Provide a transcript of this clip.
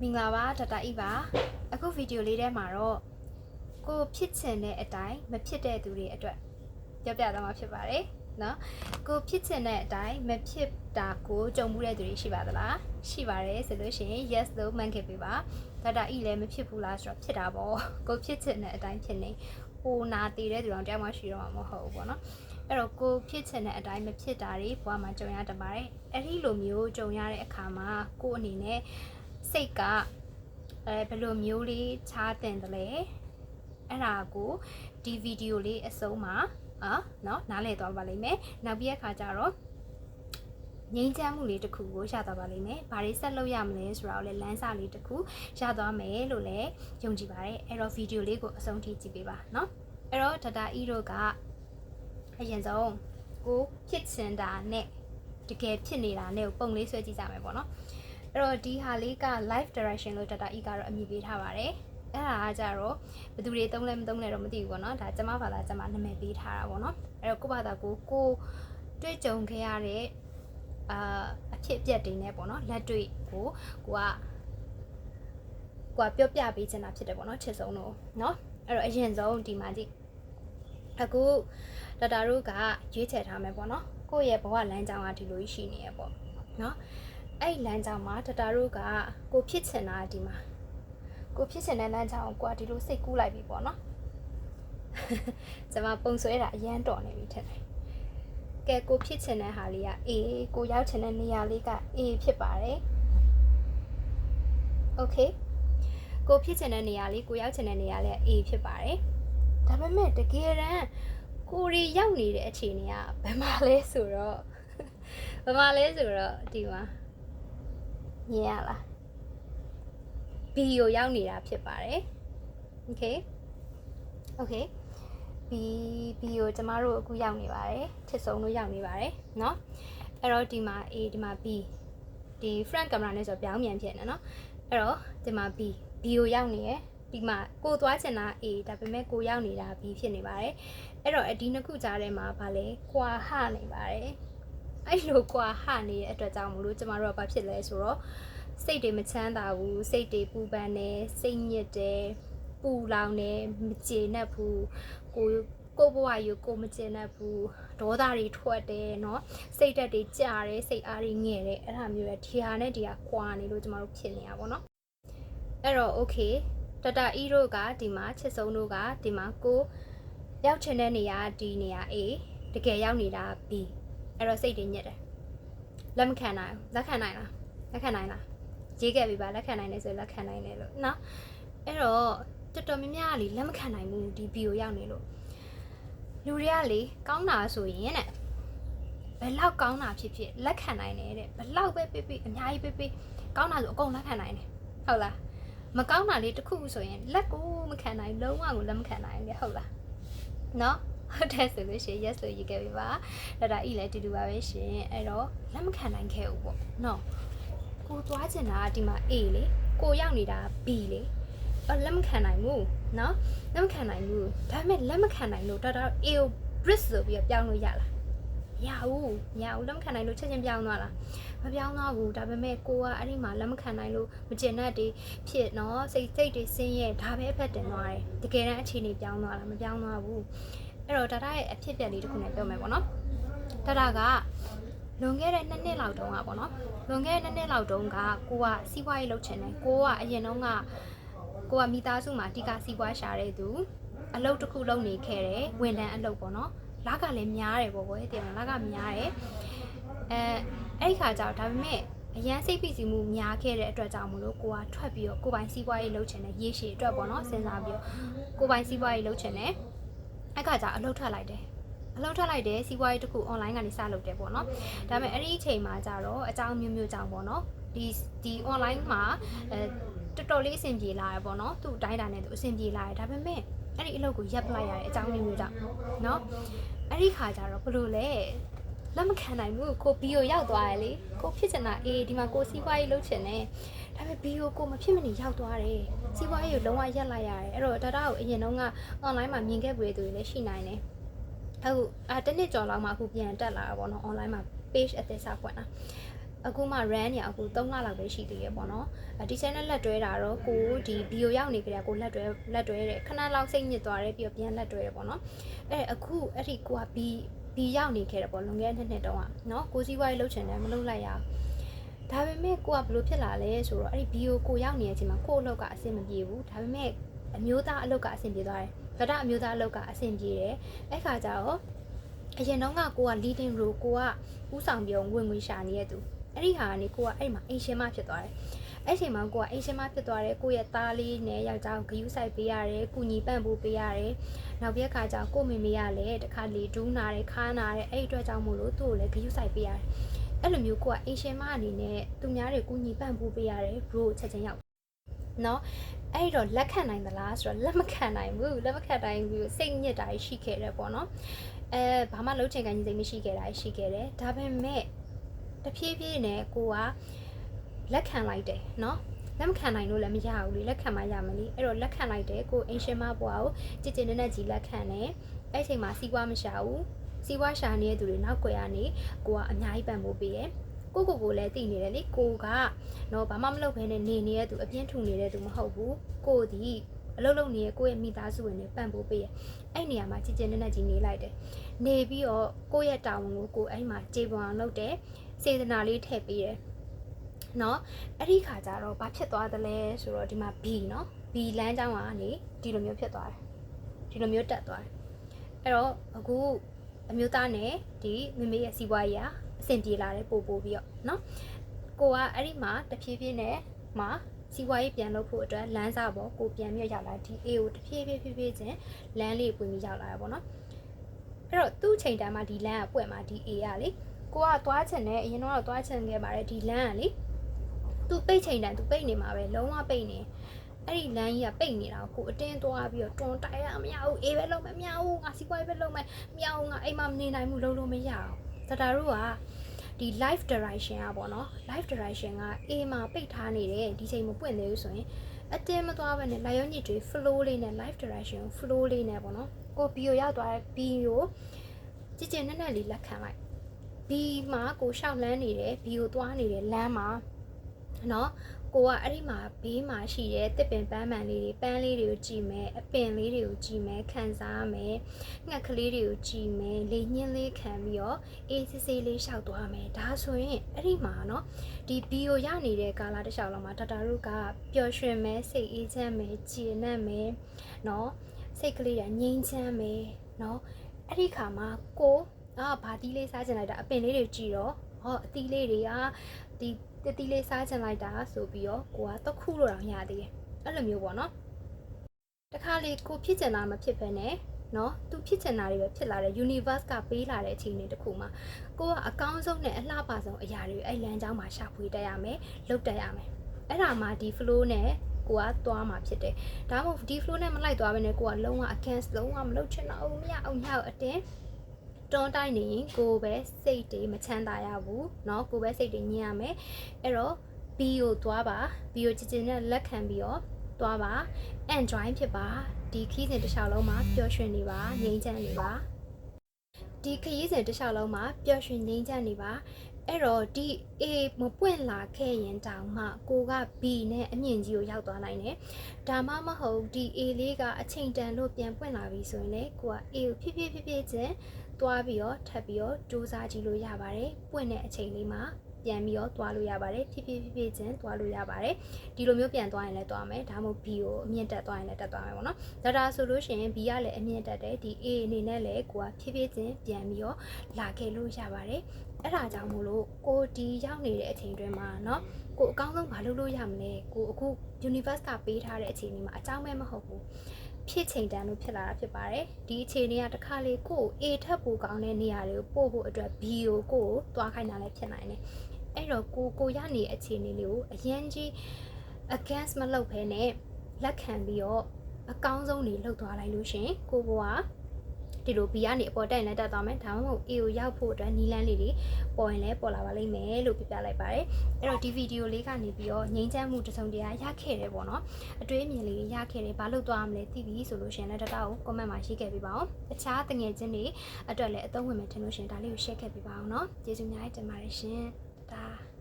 မင်္ဂလာပါဒတာဤပါအခုဗီဒီယိုလေးထဲမှာတော့ကိုဖြစ်ချင်တဲ့အတိုင်းမဖြစ်တဲ့သူတွေအတွက်ပြောပြသွားမှာဖြစ်ပါတယ်နော်ကိုဖြစ်ချင်တဲ့အတိုင်းမဖြစ်တာကိုကြုံမှုတဲ့သူတွေရှိပါသလားရှိပါတယ်ဆိုလို့ရှိရင် yes လို့မှန်ခဲ့ပေးပါဒတာဤလည်းမဖြစ်ဘူးလားဆိုတော့ဖြစ်တာပေါ့ကိုဖြစ်ချင်တဲ့အတိုင်းဖြစ်နေဟိုနာတည်တဲ့သူတော်တယောက်မှရှိတော့မှာမဟုတ်ဘူးပေါ့နော်အဲ့တော့ကိုဖြစ်ချင်တဲ့အတိုင်းမဖြစ်တာတွေဘဝမှာကြုံရတတ်ပါတယ်အဲ့ဒီလိုမျိုးကြုံရတဲ့အခါမှာကိုအနေနဲ့ စိတ်ကအဲဘယ်လိုမျိုးလေးခြားတင်တယ်လဲအဲ့ဒါကိုဒီဗီဒီယိုလေးအဆုံးမှာအာနော်နားလည်သွားပါလိမ့်မယ်နောက်ပြီးအခါကျတော့ငြိမ်းချမ်းမှုလေးတစ်ခုကိုရသွားပါလိမ့်မယ်။ဘာတွေဆက်လုပ်ရမလဲဆိုတာကိုလည်းလမ်းစာလေးတစ်ခုရသွားမယ်လို့လည်းယုံကြည်ပါတယ်။အဲ့တော့ဗီဒီယိုလေးကိုအဆုံးထိကြည့်ပေးပါနော်။အဲ့တော့ဒတာအီတို့ကအရင်ဆုံးကိုဖြစ်ချင်တာနဲ့တကယ်ဖြစ်နေတာနဲ့ပုံလေးဆွဲကြည့်ကြမယ်ပေါ့နော်။ အဲ့တော့ဒီဟာလေးက live direction လို့ data e ကတော့အမည်ပေးထားပါတယ်အဲ့ဒါကကြတော့ဘယ်သူတွေသုံးလဲမသုံးလဲတော့မသိဘူးပေါ့နော်ဒါကျမဘာသာကျမနာမည်ပေးထားတာပေါ့နော်အဲ့တော့ကိုယ့်ဘာသာကိုကိုတွေ့ကြုံခဲ့ရတဲ့အာအဖြစ်အပျက်တွေနဲ့ပေါ့နော်လက်တွေ့ကိုကိုကကိုကပြောပြပေးချင်တာဖြစ်တယ်ပေါ့နော်ချစ်ဆုံးတော့နော်အဲ့တော့အရင်ဆုံးဒီမှာကြည့်အခုဒတာတို့ကရွေးချယ်ထားမယ်ပေါ့နော်ကိုယ့်ရဲ့ဘဝလမ်းကြောင်းကဒီလိုကြီးရှိနေရပေါ့နော် အဲ့လမ်းကြောင်းမှာတတာတို့ကကိုဖြစ်ချင်တာဒီမှာကိုဖြစ်ချင်တဲ့လမ်းကြောင်းကိုကိုကဒီလိုစိတ်ကူးလိုက်ပြီပေါ့နော်ကျွန်မပုံဆွဲတာအရန်တော်နေပြီထင်တယ်ကဲကိုဖြစ်ချင်တဲ့ဟာလေးက A ကိုရောက်ချင်တဲ့နေရာလေးက A ဖြစ်ပါတယ်โอเคကိုဖြစ်ချင်တဲ့နေရာလေးကိုရောက်ချင်တဲ့နေရာလေးက A ဖြစ်ပါတယ်ဒါပေမဲ့တကယ်တမ်းကိုရီရောက်နေတဲ့အခြေအနေကဘယ်မှာလဲဆိုတော့ဘယ်မှာလဲဆိုတော့ဒီမှာ မြင်ရလား B ကိုရောက်နေတာဖြစ်ပါတယ် Okay Okay B B ကိုကျမတို့အခုရောက်နေပါတယ်ချစ်ဆုံးတို့ရောက်နေပါတယ်เนาะအဲ့တော့ဒီမှာ A ဒီမှာ B ဒီ front camera နဲ့ဆိုပြောင်းမြန်ဖြစ်နေเนาะအဲ့တော့ဒီမှာ B B ကိုရောက်နေရယ်ဒီမှာကိုသွားချင်တာ A ဒါပေမဲ့ကိုရောက်နေတာ B ဖြစ်နေပါတယ်အဲ့တော့ဒီနှစ်ခုကြားထဲမှာဗာလဲကွာဟနေပါတယ် အဲ့လိုကွာဟနေတဲ့အတွက်ကြောင့်မလို့ကျမတို့ကဘာဖြစ်လဲဆိုတော့ စိတ်တွေမချမ်းသာဘူးစိတ်တွေပူပန်တယ်စိတ်ညစ်တယ်ပူလောင်တယ်မကျေနပ်ဘူးကိုကိုဘဝယူကိုမကျေနပ်ဘူးဒေါသတွေထွက်တယ်เนาะစိတ်ဓာတ်တွေကြတယ်စိတ်အားတွေငဲ့တယ်အဲ့ဒါမျိုးပဲဒီဟာနဲ့ဒီဟာကွာနေလို့ကျမတို့ဖြစ်နေတာပေါ့เนาะအဲ့တော့ okay တတအီတို့ကဒီမှာချစ်ဆုံးတို့ကဒီမှာကိုရောက်ချင်တဲ့နေရာဒီနေရာ A တကယ်ရောက်နေတာ B အဲ့တော့စိတ်တွေညစ်တယ်လက်မခံနိုင်ဘူးလက်ခံနိုင်လားလက်ခံနိုင်လားရေးခဲ့ပြီပါလက်ခံနိုင်တယ်ဆိုရင်လက်ခံနိုင်တယ်လို့နော်အဲ့တော့တော်တော်များများကလေလက်မခံနိုင်ဘူးဒီဗီကိုရောက်နေလို့လူတွေကလေကောင်းတာဆိုရင်တဲ့ဘယ်လောက်ကောင်းတာဖြစ်ဖြစ်လက်ခံနိုင်တယ်တဲ့ဘယ်လောက်ပဲပြပြအများကြီးပြပြကောင်းတာဆိုအကုန်လက်ခံနိုင်တယ်ဟုတ်လားမကောင်းတာလေးတစ်ခုဆိုရင်လက်ကိုမခံနိုင်လုံးဝကိုလက်မခံနိုင်ဘူးဟုတ်လားနော် ဟုတ်တယ်ဆိုလို့ရှိရင် yes လို့ရေးခဲ့ပြီးပါဒါဒါဤလည်းတူတူပါပဲရှင်အဲ့တော့လက်မခံနိုင်ခဲ့ဘူးပေါ့နော်ကိုသွားချင်တာဒီမှာ A လေကိုရောက်နေတာ B လေအော်လက်မခံနိုင်ဘူးနော်လက်မခံနိုင်ဘူးဒါပေမဲ့လက်မခံနိုင်လို့ဒါတော့ A ကို bridge ဆိုပြီးတော့ပြောင်းလို့ရလားရဘူးရဘူးလက်မခံနိုင်လို့ချက်ချင်းပြောင်းသွားလားမပြောင်းတော့ဘူးဒါပေမဲ့ကိုကအဲ့ဒီမှာလက်မခံနိုင်လို့မကျင်တတ်တွေဖြစ်နော်စိတ်စိတ်တွေဆင်းရဲဒါပဲဖက်တင်သွားတယ်တကယ်တမ်းအခြေအနေပြောင်းသွားလားမပြောင်းတော့ဘူး အဲ့တော့ဒါတာရဲ့အဖြစ်အပျက်လေးတစ်ခုနဲ့ပြောမယ်ပေါ့နော်ဒါတာကလွန်ခဲ့တဲ့နှစ်နှစ်လောက်တုန်းကပေါ့နော်လွန်ခဲ့တဲ့နှစ်လောက်တုန်းကကိုကစီးပွားရေးလုပ်ချင်တယ်ကိုကအရင်တုန်းကကိုကမိသားစုမှာအဓိကစီးပွားရှာတဲ့သူအလုပ်တစ်ခုလုပ်နေခဲ့တယ်ဝန်ထမ်းအလုပ်ပေါ့နော်လကလည်းများတယ်ပေါ့ကွယ်တင်လားလကများတယ်အဲအဲ့ဒီခါကျတော့ဒါပေမဲ့အရန်စိတ်ဖိစီးမှုများခဲ့တဲ့အတွက်ကြောင့်မလို့ကိုကထွက်ပြီးတော့ကိုပိုင်စီးပွားရေးလုပ်ချင်တယ်ရေရှည်အတွက်ပေါ့နော်စဉ်းစားပြီးတော့ကိုပိုင်စီးပွားရေးလုပ်ချင်တယ် အဲ့ခါကျအလုပ်ထွက်လိုက်တယ်အလုပ်ထွက်လိုက်တယ်စီးပွားရေးတစ်ခု online ကနေစလုပ်တယ်ပေါ့နော်ဒါပေမဲ့အဲ့ဒီအချိန်မှာကျတော့အကြောင်းမျိုးမျိုးကြောင့်ပေါ့နော်ဒီဒီ online မှာအဲတော်တော်လေးအဆင်ပြေလာတယ်ပေါ့နော်သူ့တိုင်းတာနဲ့သူအဆင်ပြေလာတယ်ဒါပေမဲ့အဲ့ဒီအလုပ်ကိုရပ်ပလိုက်ရတဲ့အကြောင်းမျိုးမျိုးကြောင့်နော်အဲ့ဒီခါကျတော့ဘယ်လိုလဲ လက်မခံနိုင်ဘူးကိုဘီယိုရောက်သွားတယ်လေကိုဖြစ်ချင်တာအေးဒီမှာကိုစီးပွားရေးလုပ်ချင်တယ်ဒါပေမဲ့ဘီယိုကိုမဖြစ်မနေရောက်သွားတယ်စီးပွားရေးကိုလုံးဝရပ်လိုက်ရတယ်အဲ့တော့ဒါတာကိုအရင်တုန်းက online မှာမြင်ခဲ့ပွေသူတွေလည်းရှိနိုင်တယ်အခုအာတစ်နှစ်ကျော်လောက်မှအခုပြန်တက်လာတာပေါ့နော် online မှာ page အသေးစားဖွင့်တာအခုမှ run နေအခု3လလောက်ပဲရှိသေးရပေါ့နော်အဒီ channel လက်တွဲတာတော့ကိုဒီ bio ရောက်နေကြတဲ့ကိုလက်တွဲလက်တွဲတယ်ခဏလောက်စိတ်ညစ်သွားတယ်ပြီးတော့ပြန်လက်တွဲတယ်ပေါ့နော်အဲအခုအဲ့ဒီကိုက B B ရောက်နေခဲ့တယ်ပေါ့လွန်ခဲ့တဲ့နှစ်နှစ်တုန်းကနော်ကိုစီးပွားရေးလုပ်ချင်တယ်မလုပ်လိုက်ရအောင်ဒါပေမဲ့ကိုကဘလို့ဖြစ်လာလဲဆိုတော့အဲ့ဒီ bio ကိုရောက်နေတဲ့အချိန်မှာကို့အလုပ်ကအဆင်မပြေဘူးဒါပေမဲ့အမျိုးသားအလုပ်ကအဆင်ပြေသွားတယ်ဗဒအမျိုးသားအလုပ်ကအဆင်ပြေတယ်အဲ့ခါကျတော့အရင်တော့ကကိုက leading role ကိုကဥဆောင်ပြုံဝင်ငွေရှာနေတဲ့သူအဲ့ဒီဟာကနေကိုကအဲ့မှာအိမ်ရှင်မဖြစ်သွားတယ် အဲ့ချိန်မှာကိုကအိမ်ရှင်မဖြစ်သွားတယ်ကိုရဲ့သားလေးနဲ့ယောက်ျားကိုဂယူးဆိုင်ပေးရတယ်ကုညီပန့်ဖို့ပေးရတယ်နောက်ပြီးအခါကျကိုမေမေကလည်းတခါလေဒူးနာတယ်ခါနာတယ်အဲ့ဒီအတွက်ကြောင့်မို့လို့သူ့ကိုလည်းဂယူးဆိုင်ပေးရတယ်အဲ့လိုမျိုးကိုကအိမ်ရှင်မအနေနဲ့သူများတွေကုညီပန့်ဖို့ပေးရတယ် bro ချက်ချင်းရောက်နော်အဲ့တော့လက်ခံနိုင်သလားဆိုတော့လက်မခံနိုင်ဘူးလက်မခံနိုင်ဘူးစိတ်ညစ်တာရှိခဲ့တယ်ပေါ့နော်အဲဘာမှလုံးချင်ကန်ကြီးစိတ်မရှိခဲ့တာရှိခဲ့တယ်ဒါပေမဲ့တဖြည်းဖြည်းနဲ့ကိုက လက်ခံလိုက်တယ်နော်လက်မခံနိုင်လို့လည်းမရဘူးလေလက်ခံမှရမလို့အဲ့တော့လက်ခံလိုက်တယ်ကိုအင်ရှင်မဘွားကိုကြည်ကြည်နက်နက်ကြီးလက်ခံတယ်အဲ့အချိန်မှာစီးပွားမရှာဘူးစီးပွားရှာနေတဲ့သူတွေနောက်ွယ်ကနေကိုကအများကြီးပံ့ပိုးပေးတယ်ကိုကိုကိုလည်းတည်နေတယ်လေကိုကတော့ဘာမှမလုပ်ဘဲနဲ့နေနေတဲ့သူအပြင်းထူနေတဲ့သူမဟုတ်ဘူးကိုဒီအလုပ်လုပ်နေတဲ့ကိုယ့်ရဲ့မိသားစုဝင်တွေပံ့ပိုးပေးရအဲ့နေရာမှာကြည်ကြည်နက်နက်ကြီးနေလိုက်တယ်နေပြီးတော့ကိုယ့်ရဲ့တာဝန်ကိုကိုအဲ့မှာကြေပွန်အောင်လုပ်တယ်စေတနာလေးထည့်ပေးတယ် နော်အဲ့ဒီခါကျတော့ဘာဖြစ်သွားသလဲဆိုတော့ဒီမှာ B နော် B လမ်းကြောင်းကနေဒီလိုမျိုးဖြစ်သွားတယ်ဒီလိုမျိုးတက်သွားတယ်အဲ့တော့အခုအမျိုးသားနဲ့ဒီမိမေရဲ့စီးပွားရေးအဆင်ပြေလာတယ်ပို့ပို့ပြီးတော့နော်ကိုကအဲ့ဒီမှာတဖြည်းဖြည်းနဲ့မှာစီးပွားရေးပြန်လုပ်ဖို့အတွက်လမ်းစာပေါ်ကိုပြန်ပြီးရောက်လာဒီ A ကိုတဖြည်းဖြည်းဖြည်းဖြည်းချင်းလမ်းလေးပွင့်ပြီးရောက်လာတာပေါ့နော်အဲ့တော့သူ့ချိန်တန်းမှာဒီလမ်းကပွင့်မှာဒီ A ကလေကိုကသွားချင်တယ်အရင်တော့သွားချင်ခဲ့ပါတယ်ဒီလမ်းကလေ သူပိတ်ချိန်တန်းသူပိတ်နေမှာပဲလုံးဝပိတ်နေအဲ့ဒီလမ်းကြီးကပိတ်နေတာကိုအတင်းသွားပြီးတော့တွန်တိုက်ရမရဘူးအေးပဲလုံးမမရဘူးငါစီးပွားရေးပဲလုံးမမရဘူးငါအိမ်မှာမနေနိုင်ဘူးလုံးလုံးမရအောင်စတာတို့ကဒီ live direction อ่ะပေါ့เนาะ live direction က A မှာပိတ်ထားနေတယ်ဒီချိန်မပွင့်သေးဘူးဆိုရင်အတင်းမသွားဘဲနဲ့လာရောညစ်တွေ flow လေးနဲ့ live direction flow လေးနဲ့ပေါ့เนาะကို B ကိုရောက်သွားတဲ့ B ကိုကြည်ကျင်နဲ့နဲ့လေးလက်ခံလိုက် B မှာကိုရှောက်လန်းနေတယ် B ကိုသွားနေတယ်လမ်းမှာ နော်ကိုကအဲ့ဒီမှာဘေးမှာရှိတဲ့တစ်ပင်ပန်းမှန်လေးတွေပန်းလေးတွေကိုကြည့်မယ်အပင်လေးတွေကိုကြည့်မယ်ခံစားမယ်ငှက်ကလေးတွေကိုကြည့်မယ်လေညင်းလေးခံပြီးတော့အေးစစ်စစ်လေးလျှောက်သွားမယ်ဒါဆိုရင်အဲ့ဒီမှာနော်ဒီဗီယိုရနေတဲ့ကာလာတစ်လျှောက်လောက်မှာဒေါက်တာတို့ကပျော်ရွှင်မယ်စိတ်အေးချမ်းမယ်ကျေနပ်မယ်နော်စိတ်ကလေးကငြိမ်းချမ်းမယ်နော်အဲ့ဒီခါမှာကိုအာဘာတီးလေးစားကျင်လိုက်တာအပင်လေးတွေကြည့်တော့ဟောအတီးလေးတွေကဒီ တတိလေးစားချင်လိုက်တာဆိုပြီးတော့ကိုကတခုလို့တော့ရသေးတယ်အဲ့လိုမျိုးပေါ့နော်တခါလေကိုဖြစ်ချင်တာမဖြစ်ဖ ೇನೆ နော်သူဖြစ်ချင်တာတွေပဲဖြစ်လာတယ် universe ကပေးလာတဲ့အချိန်လေးတစ်ခုမှာကိုကအကောင်းဆုံးနဲ့အလှပဆုံးအရာတွေအဲ့လမ်းကြောင်းမှာရှာဖွေတက်ရမယ်လုတ်တက်ရမယ်အဲ့ဒါမှဒီ flow နဲ့ကိုကသွားမှာဖြစ်တယ်ဒါမှမဟုတ်ဒီ flow နဲ့မလိုက်သွားဘဲနဲ့ကိုကလုံးဝ against လုံးဝမလုပ်ချင်တော့ဘူးမရအောင်မရအောင်အတင်း တွန်းတိုက်နေရင်ကိုပဲစိတ်တွေမချမ်းသာရဘူးเนาะကိုပဲစိတ်တွေညစ်ရမယ်အဲ့တော့ B ကိုသွားပါ B ကိုချစ်ချင်နဲ့လက်ခံပြီးတော့သွားပါ enjoy ဖြစ်ပါဒီခီးစဉ်တစ်လျှောက်လုံးမှာပျော်ရွှင်နေပါငြိမ်းချမ်းနေပါဒီခရီးစဉ်တစ်လျှောက်လုံးမှာပျော်ရွှင်ငြိမ်းချမ်းနေပါအဲ့တော့ဒီ A မပွင့်လာခဲ့ရင်တောင်မှကိုက B နဲ့အမြင့်ကြီးကိုရောက်သွားနိုင်တယ်ဒါမှမဟုတ်ဒီ A လေးကအချိန်တန်လို့ပြန်ပွင့်လာပြီဆိုရင်လေကိုက A ကိုဖြည်းဖြည်းဖြည်းဖြည်းချင်း သွားပြီးတော့ထပ်ပြီးတော့စူးစမ်းကြည့်လို့ရပါတယ်ပွင့်တဲ့အချိန်လေးမှာပြန်ပြီးတော့သွားလို့ရပါတယ်ဖြည်းဖြည်းဖြည်းဖြည်းချင်းသွားလို့ရပါတယ်ဒီလိုမျိုးပြန်သွားရင်လည်းသွားမယ်ဒါမှမဟုတ် B ကိုအမြင့်တက်သွားရင်လည်းတက်သွားမယ်ပေါ့နော်ဒါဒါဆိုလို့ရှိရင် B ကလည်းအမြင့်တက်တယ်ဒီ A အနေနဲ့လည်းကိုကဖြည်းဖြည်းချင်းပြန်ပြီးတော့လာခဲ့လို့ရပါတယ်အဲ့ဒါကြောင့်မို့လို့ကိုဒီရောက်နေတဲ့အချိန်တွင်းမှာเนาะကိုအကောင်းဆုံးမလုပ်လို့ရမလဲကိုအခု universe ကပေးထားတဲ့အချိန်လေးမှာအကြောင်းမဲမဟုတ်ဘူး ဖြစ်ချိန်တန်လို့ဖြစ်လာတာဖြစ်ပါတယ်ဒီအခြေအနေကတစ်ခါလေကို A ထက်ပိုကောင်းတဲ့နေရာတွေကိုပို့ဖို့အတွက် B ကိုကိုသွားခိုင်းတာလည်းဖြစ်နိုင်တယ်အဲ့တော့ကိုကိုရနေအခြေအနေလေးကိုအရင်ကြီး against မလုပ်ဘဲနဲ့လက်ခံပြီးတော့အကောင်းဆုံးနေလှုပ်သွားလိုက်လို့ရှင်ကိုဘွား ဒီလို B ကနေအပေါ်တက်ရင်လည်းတက်သွားမယ်ဒါမှမဟုတ် A ကိုရောက်ဖို့အတွက်နီလန်းလေးတွေပေါ်ရင်လည်းပေါ်လာပါလိမ့်မယ်လို့ပြပြလိုက်ပါတယ်အဲ့တော့ဒီဗီဒီယိုလေးကနေပြီးတော့ငြိမ်းချမ်းမှုတစုံတရာရခဲ့တယ်ပေါ့နော်အတွေးအမြင်လေးရခဲ့တယ်ဘာလို့သွားမလဲသိပြီဆိုလို့ရှင်လည်းတတကို comment မှာရေးခဲ့ပေးပါအောင်အခြားတငယ်ချင်းတွေအတွက်လည်းအသုံးဝင်မယ်ထင်လို့ရှင်ဒါလေးကို share ခဲ့ပေးပါအောင်နော်ကျေးဇူးများတင်ပါတယ်ရှင်တတာ